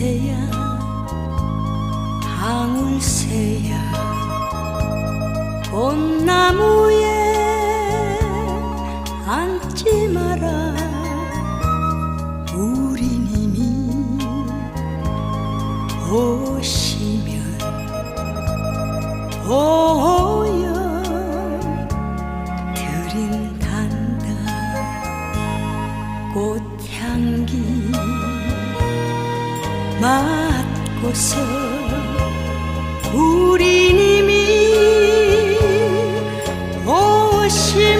방울새야 방울새야. 꽃나무에 앉지 마라. 우린 이미 오시면 오여 들인단다. 꽃향기 맞고서 우리님이 오심